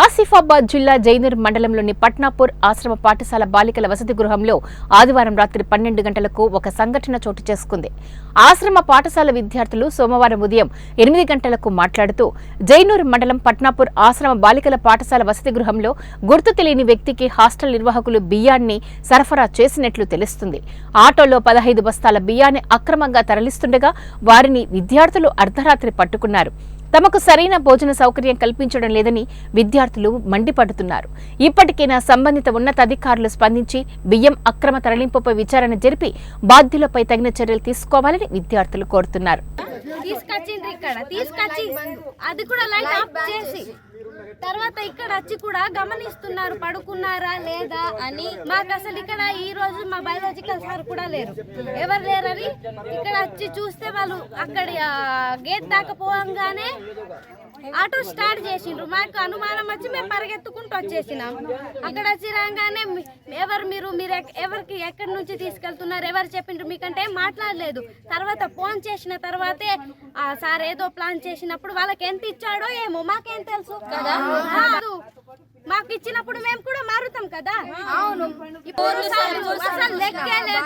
ఆసిఫాబాద్ జిల్లా జైనూర్ మండలంలోని పట్నాపూర్ ఆశ్రమ పాఠశాల బాలికల వసతి గృహంలో ఆదివారం రాత్రి పన్నెండు గంటలకు ఒక సంఘటన చోటు చేసుకుంది. ఆశ్రమ పాఠశాల విద్యార్థులు సోమవారం ఉదయం ఎనిమిది గంటలకు మాట్లాడుతూ జైనూర్ మండలం పట్నాపూర్ ఆశ్రమ బాలికల పాఠశాల వసతి గృహంలో గుర్తు తెలియని వ్యక్తికి హాస్టల్ నిర్వాహకులు బియ్యాన్ని సరఫరా చేసినట్లు తెలుస్తుంది. ఆటోలో పదహైదు బస్తాల బియ్యాన్ని అక్రమంగా తరలిస్తుండగా వారిని విద్యార్థులు అర్ధరాత్రి పట్టుకున్నారు. తమకు సరైన భోజన సౌకర్యం కల్పించడం లేదని విద్యార్థులు మండిపడుతున్నారు. ఇప్పటికైనా సంబంధిత ఉన్నతాధికారులు స్పందించి బియ్యం అక్రమ తరలింపుపై విచారణ జరిపి బాధ్యులపై తగిన చర్యలు తీసుకోవాలని విద్యార్థులు కోరుతున్నారు. తీసుకొచ్చింది ఇక్కడ. తీసుకొచ్చి అది కూడా లైట్ ఆఫ్ చేసి తర్వాత ఇక్కడ వచ్చి కూడా గమనిస్తున్నారు పడుకున్నారా లేదా అని. మాకు అసలు ఇక్కడ ఈ రోజు మా బయాలజికల్ సార్ కూడా లేరు. ఎవరు లేరని ఇక్కడ వచ్చి చూస్తే వాళ్ళు అక్కడ గేట్ దాకా పోవంగానే ఆటో స్టార్ట్ చేసిండ్రు. మాకు అనుమానం వచ్చి మేము పరిగెత్తుకుంటూ వచ్చేసినాం. అక్కడ వచ్చి రాగానే ఎవరు మీరు మీరు ఎవరికి ఎక్కడి నుంచి తీసుకెళ్తున్నారు ఎవరు చెప్పిండ్రు మీకంటే మాట్లాడలేదు. తర్వాత ఫోన్ చేసిన తర్వాతే సార్ ఏదో ప్లాన్ చేసినప్పుడు వాళ్ళకి ఎంత ఇచ్చాడో ఏమో మాకేం తెలుసు కదా. మాకు ఇచ్చినప్పుడు మేము కూడా మారుతాం కదా? అవును. అసలు లెక్కే లేదు.